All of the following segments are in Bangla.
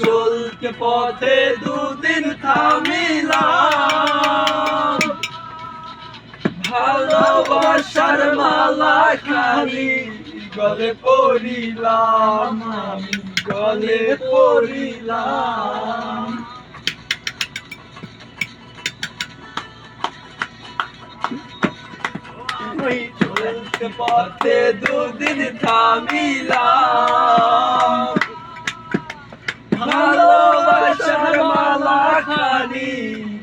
চলতে পথে দুদিন থামিলাম। ভালোবাসার মালা খালি গলে পড়িলাম, আমি গলে পড়িলাম। চলতে পথে দুদিন থামিলাম। খানি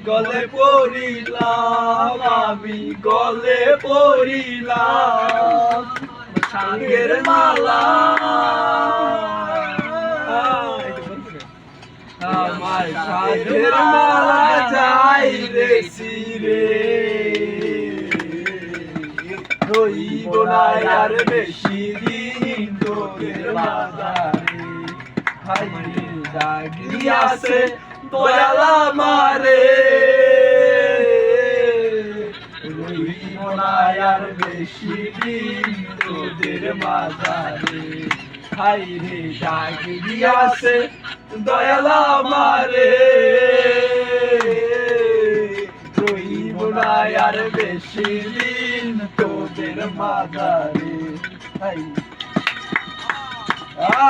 গলে পড়িলাম, আমি গলে পড়িলাম। সাঙ্গের মালা। আমার সাধের মালা যাই রে সিরে রইব না আর বেশি দিন তোদের বাজারে। হাই রে জাগি আছে দয়ালা মারে। আর বেশি দিন তোদের মাজারে হাই রে জাগি আছে, দয়ালা মারে। রইব না আর বেশি দিন তোদের মাজারে হাই। আ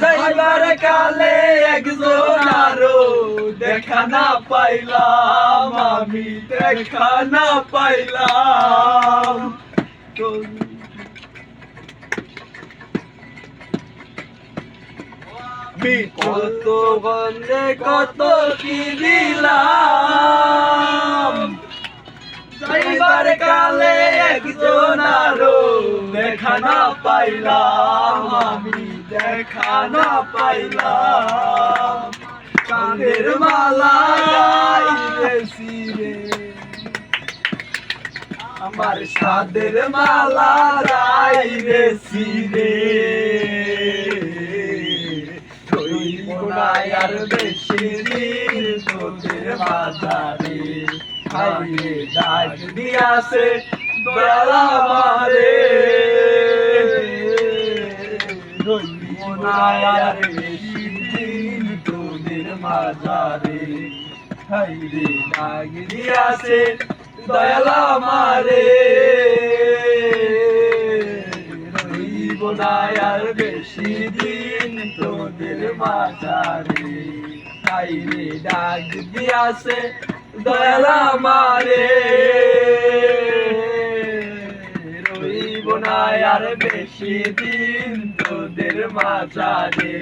যাইবার কালে একজন আরও দেখা না পাইলাম, আমি দেখা না পাইলাম। কত বন্ধে কত কি দিলাম? যাইবার কালে একজন আরও দেখা না পাইলাম, আমি দেখা না পাইলাম। কাঁধের মালা আমার সাদের মালা গাইতেছি রে না আর বেশি তোদের বাজারে হাইরে ডাক দিয়াছে মারে। আর বেশি দিন তোদের মাজারে হাইরে ডাক দিয়াছে দয়ালা মারে। রইব আর বেশি দিন তোদের মাজারে হাইরে ডাক দিয়াছে দয়ালা মারে। না আর বেশি দিন তোদের মাজারে